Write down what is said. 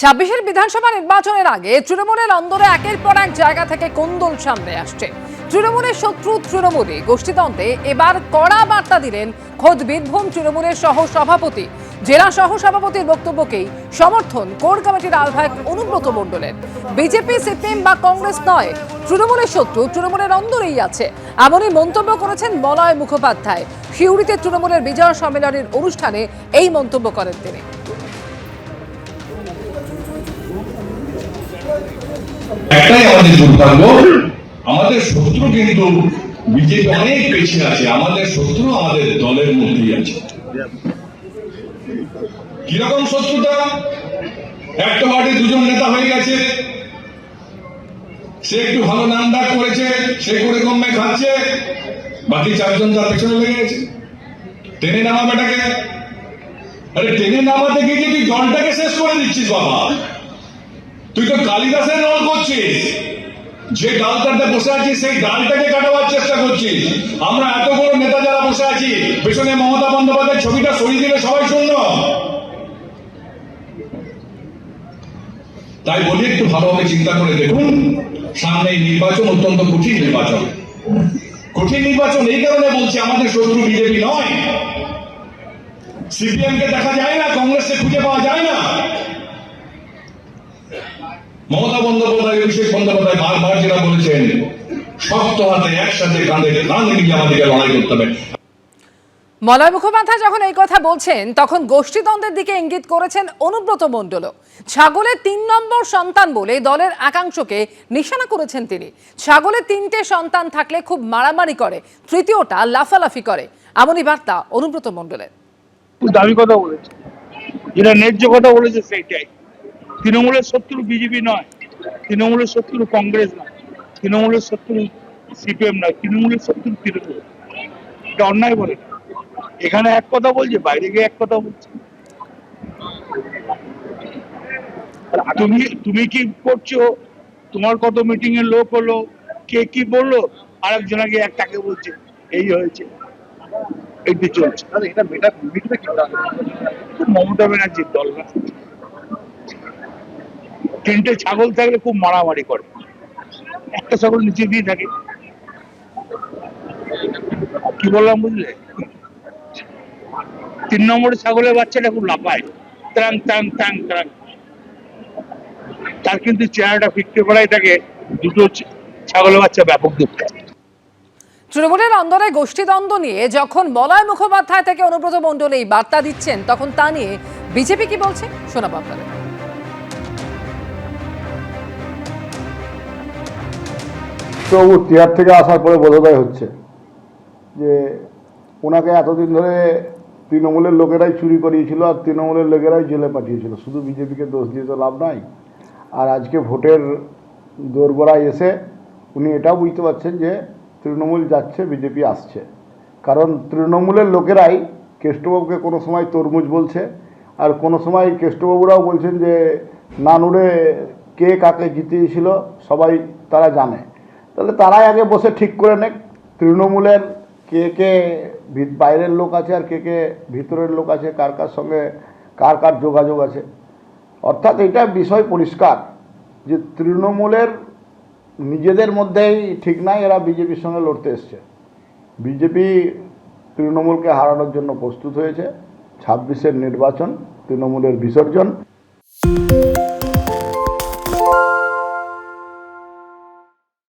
ছাব্বিশের বিধানসভা নির্বাচনের আগে তৃণমূলের অন্দরে একের পর এক জায়গা থেকে কোন্দল সামনে আসছে। তৃণমূলের শত্রু তৃণমূলে গোষ্ঠীতন্ত্রে এবার কড়া বার্তা দিলেন খোদ বীরভূম তৃণমূলের সহ সভাপতি জেলা সহ সভাপতির বক্তব্যকেই সমর্থন কোর কমিটির আহ্বায়ক অনুব্রত মণ্ডলের। বিজেপি, সিপিএম বা কংগ্রেস নয়, তৃণমূলের শত্রু তৃণমূলের অন্দরেই আছে। এমনই মন্তব্য করেছেন মলয় মুখোপাধ্যায়। শিউরিতে তৃণমূলের বিজয় সম্মেলনের অনুষ্ঠানে এই মন্তব্য করেন তিনি। একটাই আমাদের দুর্ভাগ্য, আমাদের শত্রু কিন্তু বিজেপি অনেক পেছিয়ে আছে, আমাদের শত্রু আমাদের দলের মধ্যেই আছে। কীরকম শত্রুতা? একটা পার্টি দুজন নেতা হয়ে গেছে। সে একটু ভালো নাম ডাক করেছে, সে করে কমে খাচ্ছে, বাকি চারজন তার পেছনে লেগে গেছে। টেনে নামাবেটাকে আরে টেনে নামাতে গিয়ে তুই জলটাকে শেষ করে দিচ্ছিস বাবা। তুই তো কালিদাসের রোল করছিস। যে ডালটাতে বসে আছিস, সেই ডালটাকে কাটাবার চেষ্টা করছিস। আমরা এত বড় নেতা যারা বসে আছি, পেছনে মমতা বন্দ্যোপাধ্যায়ের ছবিটা সরিয়ে দিলে সবাই শূন্য তাই বলি, একটু ভালোভাবে চিন্তা করে দেখুন, সামনে এই নির্বাচন অত্যন্ত কঠিন নির্বাচন। কঠিন নির্বাচন এই কারণে বলছি, আমাদের শত্রু বিজেপি নয়। সিপিএম কে দেখা যায় না, কংগ্রেসকে খুঁজে পাওয়া যায় না। মমতা বন্দ্যোপাধ্যায় অভিষেক বন্দ্যোপাধ্যায় বারবার যেটা বলেছেন শক্ত হাতে একসাথে কাঁধে কাঁধ মিলিয়ে আমাদেরকে লড়াই করতে হবে। মলয় মুখোপাধ্যায় যখন এই কথা বলছেন তখন গোষ্ঠীদ্বন্দ্বের দিকে ইঙ্গিত করেছেন অনুব্রত মণ্ডলও। ছাগলের তিন নম্বর সন্তান বলে দলের একাংশকে নিশানা করেছেন তিনি। ছাগলের তিনটে সন্তান থাকলে খুব মারামারি করে তৃতীয়টা লাফালাফি করে। এমনই বার্তা অনুব্রত মণ্ডলের। দামি কথা বলেছে। যেটা ন্যায্য কথা বলেছে সেইটাই। তৃণমূলের শত্রু বিজেপি নয় তৃণমূলের শত্রু কংগ্রেস নয় তৃণমূলের শত্রু সিপিএম নয় তৃণমূলের শত্রু তৃণমূল এটা অন্যায় বলে। এখানে এক কথা বলছে বাইরে গিয়ে এক কথা বলছে। তুমি তুমি কি করছ? তোমার কত মিটিং এর লোক হলো? কে কি বলল? আরেকজন আগে একটাকে বলছে এই হয়েছে। চলছে। এটা খুব মমতা ব্যানার্জির দল না। তিনটে ছাগল থাকলে খুব মারামারি করে। একটা ছাগল নিচে দিয়ে থাকে। কি বললাম বুঝলে? তিন নম্বরের ছাগলের বাচ্চাটা খুব লাফায়। ত্রাং ত্রাং ত্রাং ত্রাং। তার কিন্তু চেহারাটা ফিরতে পারাই থাকে। দুটো ছাগলের বাচ্চা ব্যাপক দুঃখ। তৃণমূলের অন্দরে গোষ্ঠীদ্বন্দ্ব নিয়ে যখন মলয় মুখোপাধ্যায় থেকে অনুব্রত মণ্ডল এই বার্তা দিচ্ছেন, তখন তা নিয়ে বিজেপি কি বলছে? শোনাবো আপনাদের। বাবু তিহার থেকে আসার পরে বোধোদয় হচ্ছে যে ওনাকে এতদিন ধরে তৃণমূলের লোকেরাই চুরি করিয়েছিল আর তৃণমূলের লোকেরাই জেলে পাঠিয়েছিল। শুধু বিজেপিকে দোষ দিয়ে তো লাভ নাই। আর আজকে ভোটের দোরগোড়ায় এসে উনি এটাও বুঝতে পারছেন যে তৃণমূল যাচ্ছে, বিজেপি আসছে। কারণ তৃণমূলের লোকেরাই কেষ্টবাবুকে কোনো সময় তরমুজ বলছে আর কোনো সময় কেষ্টবাবুরাও বলছেন যে, নানুরে কে কাকে জিতিয়েছিল? সবাই তারা জানে। তাহলে তারাই আগে বসে ঠিক করে নেক। তৃণমূলের কে কে বাইরের লোক আছে আর কে কে ভিতরের লোক আছে, কার কার সঙ্গে কার কার যোগাযোগ আছে। অর্থাৎ এটা বিষয় পরিষ্কার যে তৃণমূলের নিজেদের মধ্যেই ঠিক নাই, এরা বিজেপির সঙ্গে লড়তে এসছে। বিজেপি তৃণমূলকে হারানোর জন্য প্রস্তুত হয়েছে। ছাব্বিশের নির্বাচন, তৃণমূলের বিসর্জন।